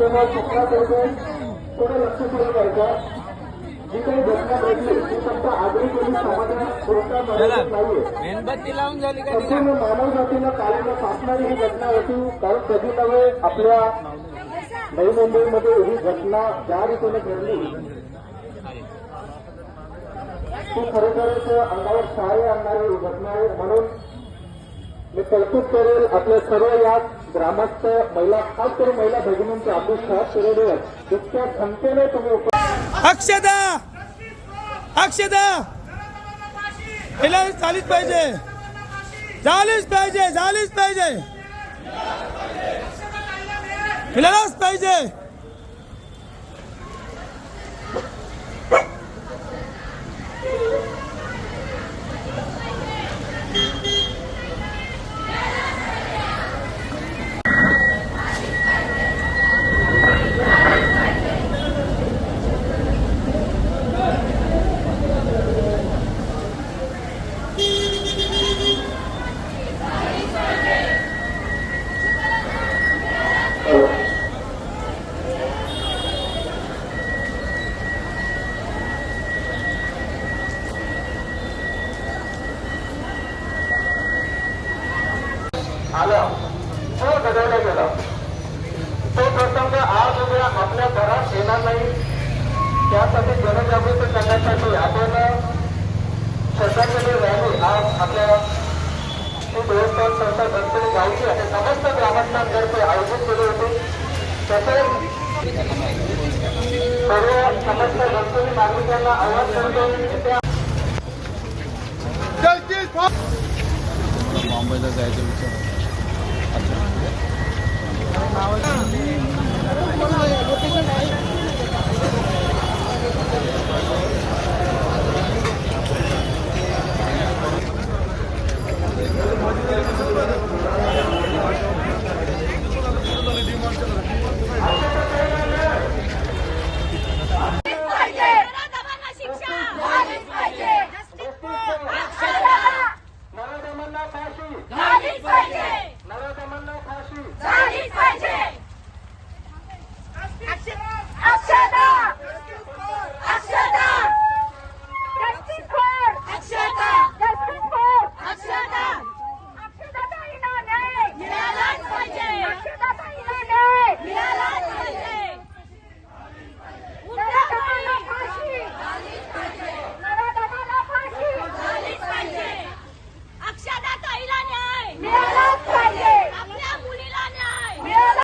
तेव्हा पत्रातर्फे थोडं लक्ष ठेवलं पाहिजे जी काही घटना घडली ती फक्त आगरी पोलीस समाजात पुरता मर्यादित नाहीये. मेणबत्ती लावून झाली का तिला संपूर्ण मानव जातीला काळीला फासणारी ही घटना होती कारण कधी नव्हे आपल्या नवी मुंबईमध्ये ही घटना ज्या रीतीने घडली. ती खरोखरच अंगावर शाळे आणणारी ही घटना आहे. म्हणून मी कौतुक करेल आपल्या सर्व या ग्रामस्थ महिला खास करून महिला भगिनींचे आपली शहर शिरोडेवर इतक्या क्षमतेने तुम्ही उप अक्षदा! अक्षदा! हिला झालीच पाहिजे. झालीच पाहिजे झालीच पाहिजे. हिलाच पाहिजे. आलं. तो घडवलं गेलं तो प्रसंग आज उद्या आपल्या घरात येणार नाही. त्यासाठी जनजागृती करण्यासाठी आपण श्रद्धांजली रॅली आज आपल्या देवस्थान संस्था गणपती गावची आणि समस्त ग्रामस्थांतर्फे आयोजित केली होती. तसेच सर्व समस्त गणपती नागरिकांना आवाज करतो. मुंबईला जायचं विचार.